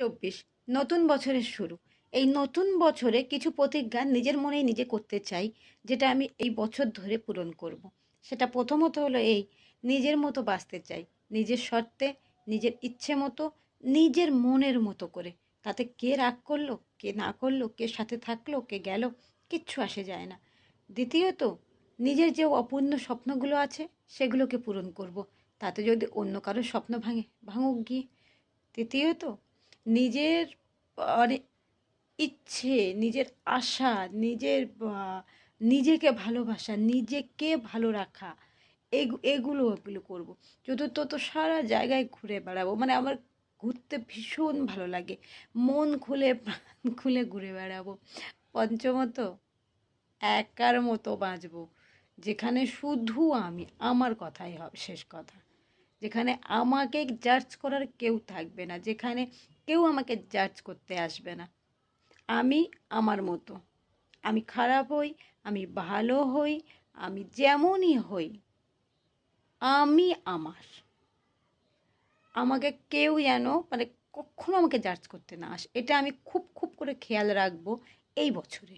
চব্বিশ, নতুন বছরের শুরু এই নতুন বছরে কিছু প্রতিজ্ঞা নিজের মনেই নিজে করতে চাই, যেটা আমি এই বছর ধরে পূরণ করব। সেটা প্রথমত হলো এই, নিজের মতো বাঁচতে চাই, নিজের শর্তে, নিজের ইচ্ছে মতো, নিজের মনের মতো করে তাতে কে রাগ করল, কে না করল, কে সাথে থাকল, কে গেল, কিচ্ছু আসে যায় না দ্বিতীয়ত, নিজের যে অপূর্ণ স্বপ্নগুলো আছে, সেগুলোকে পূরণ করব। তাতে যদি অন্য কারোর স্বপ্ন ভাঙে, ভাঙুক গিয়ে তৃতীয়ত নিজের মানে ইচ্ছে, নিজের আশা, নিজের নিজেকে ভালোবাসা, নিজেকে ভালো রাখা এগুলো এগুলো করব। চতুর্থত সারা জায়গায় ঘুরে বেড়াবো। মানে আমার ঘুরতে ভীষণ ভালো লাগে। মন খুলে, প্রাণ খুলে ঘুরে বেড়াবো। পঞ্চমত, একার মতো বাঁচবো। যেখানে শুধু আমি, আমার কথাই হবে, শেষ কথা। যেখানে আমাকে জাজ করার কেউ থাকবে না, যেখানে কেউ আমাকে জাজ করতে আসবে না। আমি আমার মতো। আমি খারাপ হই, আমি ভালো হই, আমি যেমনই হই, আমি আমার। আমাকে কেউ যেন মানে কখনো আমাকে জাজ করতে না আসে। এটা আমি খুব খুব করে খেয়াল রাখব এই বছরে।